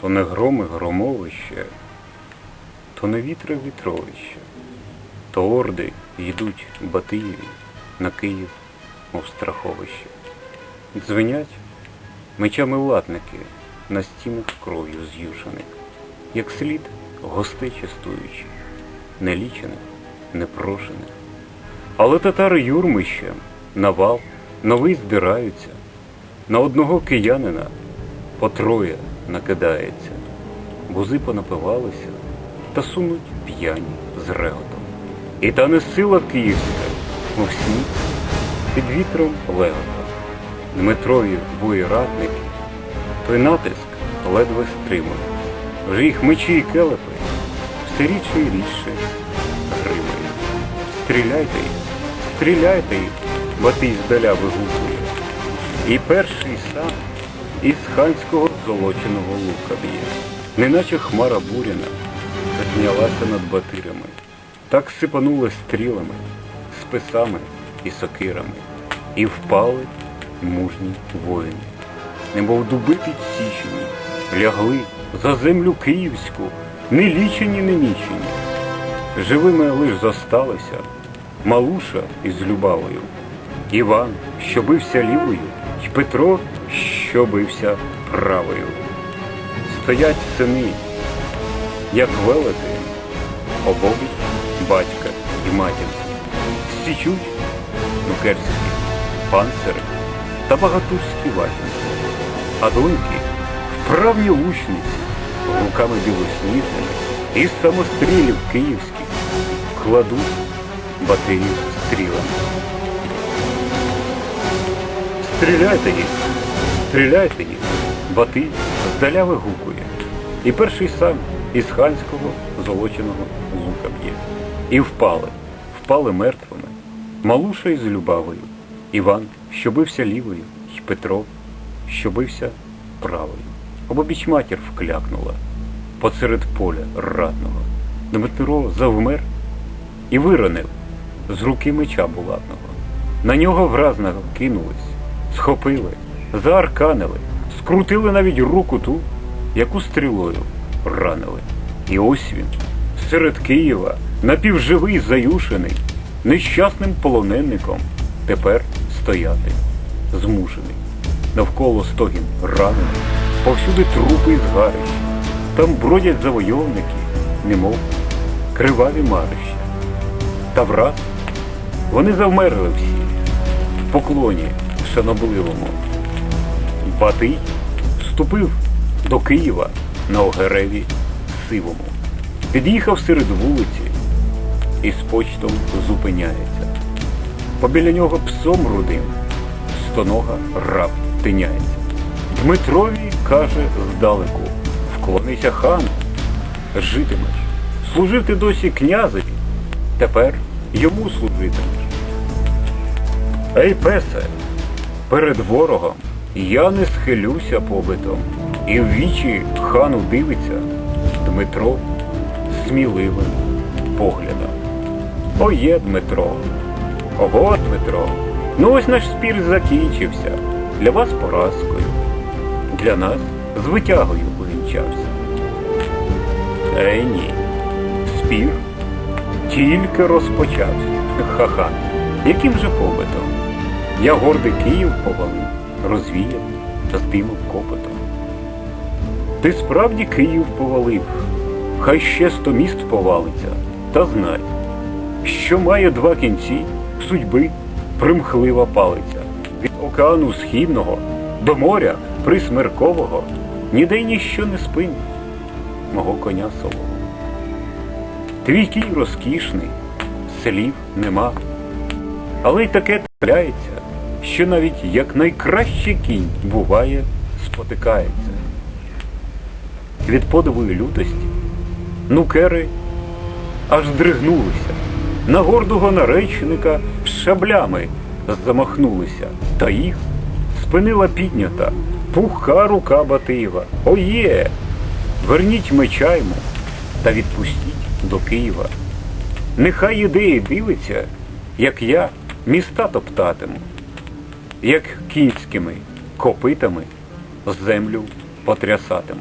То не громи громовище, то не вітри вітровище, то орди йдуть Батиєві на Київ, мов страховище. Дзвенять мечами латники на стінах кров'ю з'юшених, як слід гостей частуючих, нелічених, непрошених. Але татари юрмищем на вал новий здираються, на одного киянина по троє накидається, бузи понапивалися та сунуть п'яні з реготом. І та не сила київська, мов сніг, під вітром леготом. Дмитрові воєратники, той натиск ледве стримує. Вже їх мечі і келепи все рідше і рідше гримають. Стріляйте їх, стріляйте їх, Батий здаля вигукує. І перший сам із ханського золоченого лука б'є, неначе хмара буряна знялася над батирами, так сипанули стрілами, списами і сокирами, і впали мужні воїни, немов дуби підсічені, лягли за землю київську, не лічені, не мічені. Живими лиш зосталися Малуша із Любавою, Іван, що бився лівою, й Петро, що бився правою. Стоять сини, як велети, обобіч батька і матір. Січуть нукерські, панцири та багатузькі ватінки, а доньки вправні лучниці руками білосніжними із самострілів київських кладуть батиїв стрілами. Стріляйте їх, стріляйте їх, Батий здаля вигукує. І перший сам із ханського золоченого лука б'є. І впали, впали мертвими. Малуша із Любавою, Іван, що бився лівою, й Петро, що бився правою. Обобіч матір вклякнула посеред поля ратного. Дмитро завмер і виронив з руки меча булатного. На нього вразно кинулись, схопили, заарканили, скрутили навіть руку ту, яку стрілою ранили. І ось він, серед Києва, напівживий заюшений, нещасним полоненником, тепер стояти, змушений. Навколо стогін ранений, повсюди трупи і згарища. Там бродять завойовники, немов криваві марища. Та враз вони завмерли всі в поклоні шанобливому. Батий вступив до Києва на огереві сивому. Під'їхав серед вулиці і з почтом зупиняється. Побіля нього псом рудим стонога раб тиняється. Дмитрові каже здалеку, вклонися хану, житимеш. Служив ти досі князеві, тепер йому служитимеш. Ей, песе, перед ворогом я не схилюся побитом, і в вічі хану дивиться Дмитро сміливим поглядом. О є Дмитро, ого Дмитро, ну ось наш спір закінчився, для вас поразкою, для нас з витягою увінчався. Ей ні, спір тільки розпочався. Ха-ха, яким же побитом? Я гордий Київ повалив, розвіяв, здимав копотом. Ти справді Київ повалив, хай ще сто міст повалиться, та знай, що має два кінці судьби примхлива палиця. Від океану східного до моря присмеркового ніде й ніщо не спинить мого коня солого. Твій кій розкішний, слів нема, але й таке трапляється, що навіть як найкращий кінь буває, спотикається. Від подивої лютості нукери аж здригнулися, на гордого наречника шаблями замахнулися, та їх спинила піднята пуха рука Батиєва. Оє! Верніть меча йому та відпустіть до Києва. Нехай ідеї дивиться, як я міста топтатиму, як кінськими копитами землю потрясатиму.